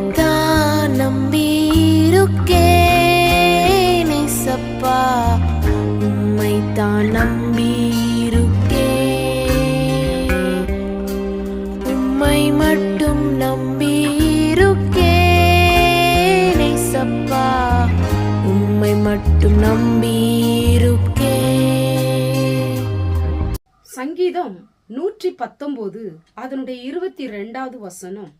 உம்மைத்தான் நம்பியிருக்கேன் ஏசப்பா உம்மைத்தான் நம்பியிருக்கேன் உம்மை மட்டும் நம்பியிருக்கேன் சப்பா உம்மை மட்டும் நம்பியிருக்கேன் சங்கீதம் நூற்றி பத்தொன்பது அதனுடைய இருபத்தி ரெண்டாவது வசனம்.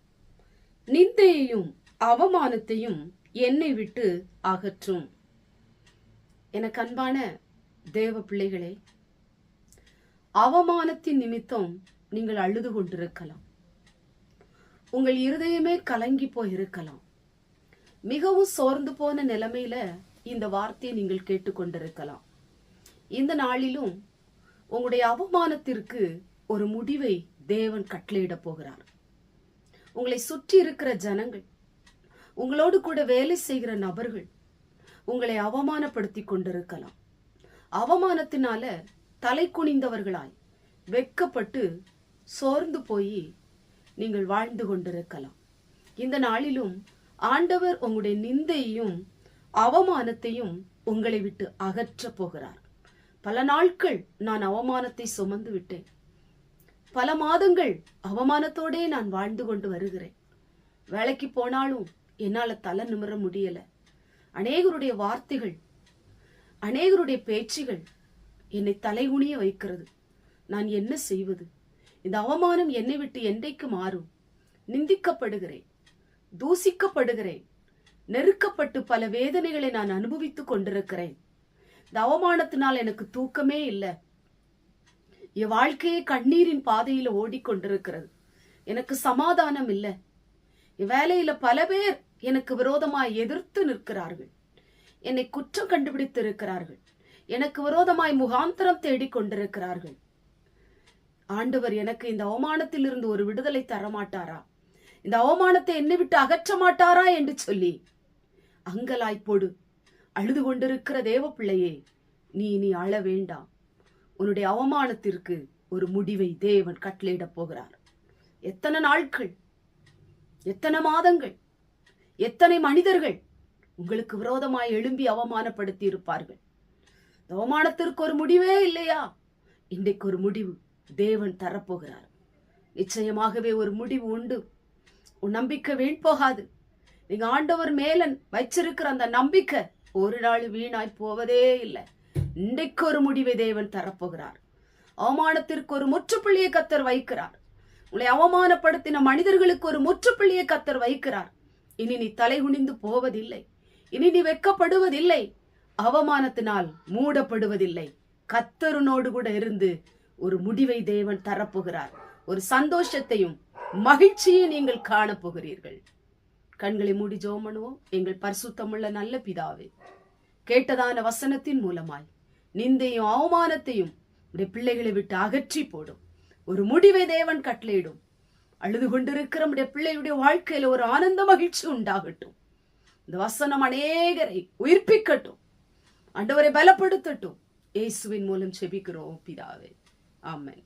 நிந்தையையும் அவமானத்தையும் என்னை விட்டு அகற்றும். எனக்கு அன்பான தேவ பிள்ளைகளே அவமானத்தின் நிமித்தம் நீங்கள் அழுது கொண்டிருக்கலாம். உங்கள் இருதயமே கலங்கி போயிருக்கலாம். மிகவும் சோர்ந்து போன நிலைமையில இந்த வார்த்தையை நீங்கள் கேட்டுக்கொண்டிருக்கலாம் இந்த நாளிலும் உங்களுடைய அவமானத்திற்கு ஒரு முடிவை தேவன் கட்டளையிட போகிறார். உங்களை சுற்றி இருக்கிற ஜனங்கள் உங்களோடு கூட வேலை செய்கிற நபர்கள் உங்களை அவமானப்படுத்தி கொண்டிருக்கலாம். அவமானத்தினால தலை குனிந்தவர்களாய் வெட்கப்பட்டு சோர்ந்து போய் நீங்கள் வாழ்ந்து கொண்டிருக்கலாம். இந்த நாளிலும் ஆண்டவர் உங்களுடைய நிந்தையையும் அவமானத்தையும் உங்களை விட்டு அகற்றப் போகிறார். பல நாட்கள் நான் அவமானத்தை சுமந்து விட்டேன். பல மாதங்கள் அவமானத்தோடே நான் வாழ்ந்து கொண்டு வருகிறேன். வேலைக்கு போனாலும் என்னால் தலை நிமிர முடியல. அநேகருடைய வார்த்தைகள் அநேகருடைய பேச்சுகள் என்னை தலைகுனிய வைக்கிறது. நான் என்ன செய்வது? இந்த அவமானம் என்னை விட்டு என்றைக்கு மாறும்? நிந்திக்கப்படுகிறேன் தூசிக்கப்படுகிறேன் நெருக்கப்பட்டு பல வேதனைகளை நான் அனுபவித்துக் கொண்டிருக்கிறேன். இந்த அவமானத்தினால் எனக்கு தூக்கமே இல்லை. என் வாழ்க்கையே கண்ணீரின் பாதையில ஓடிக்கொண்டிருக்கிறது எனக்கு சமாதானம் இல்லை. என் வேலையில பல பேர் எனக்கு விரோதமாய் எதிர்த்து நிற்கிறார்கள். என்னை குற்றம் கண்டுபிடித்து இருக்கிறார்கள் எனக்கு விரோதமாய் முகாந்திரம் தேடிக் கொண்டிருக்கிறார்கள். ஆண்டவர் எனக்கு இந்த அவமானத்தில் இருந்து ஒரு விடுதலை தர மாட்டாரா இந்த அவமானத்தை என்னை விட்டு அகற்ற மாட்டாரா என்று சொல்லி அங்கலாய்ப்போடு அழுது கொண்டிருக்கிற தேவ பிள்ளையே நீ நீ அழ வேண்டாம். உன்னுடைய அவமானத்திற்கு ஒரு முடிவை தேவன் கட்டளையிடப் போகிறார். எத்தனை நாட்கள்? எத்தனை மாதங்கள்? எத்தனை மனிதர்கள் உங்களுக்கு விரோதமாய் எழும்பி அவமானப்படுத்தி இருப்பார்கள்? அவமானத்திற்கு ஒரு முடிவே இல்லையா? இன்றைக்கு ஒரு முடிவு தேவன் தரப்போகிறார். நிச்சயமாகவே ஒரு முடிவு உண்டு. உன் நம்பிக்கை வீண் போகாது. நீங்க ஆண்டவர் மேலன் வச்சிருக்கிற அந்த நம்பிக்கை ஒரு நாள் வீணாய் போவதே இல்லை. இன்றைக்கு ஒரு முடிவை தேவன் தரப்போகிறார். அவமானத்திற்கு ஒரு முற்றுப்புள்ளியை கத்தர் வைக்கிறார். உங்களை அவமானப்படுத்தின மனிதர்களுக்கு ஒரு முற்றுப்புள்ளியை கத்தர் வைக்கிறார். இனி நீ தலைகுனிந்து போவதில்லை. இனி நீ வெக்கப்படுவதில்லை. அவமானத்தினால் மூடப்படுவதில்லை. கத்தருனோடு கூட இருந்து ஒரு முடிவை தேவன் தரப்போகிறார். ஒரு சந்தோஷத்தையும் மகிழ்ச்சியை நீங்கள் காணப்போகிறீர்கள். கண்களை மூடி ஜோமனுவோம் எங்கள் பரிசுத்தமுள்ள நல்ல பிதாவே கேட்டதான வசனத்தின் மூலமாய் நிந்தையும் அவமானத்தையும் உடைய பிள்ளைகளை விட்டு அகற்றி போடும். ஒரு முடிவை தேவன் கட்டளையிடும். அழுது கொண்டிருக்கிற நம்முடைய பிள்ளையுடைய வாழ்க்கையில ஒரு ஆனந்த மகிழ்ச்சி உண்டாகட்டும். இந்த வசனம் அநேகரை உயிர்ப்பிக்கட்டும். அண்டவரை பலப்படுத்தட்டும். இயேசுவின் மூலம் செபிக்கிறோம் பிதாவே. ஆமன்.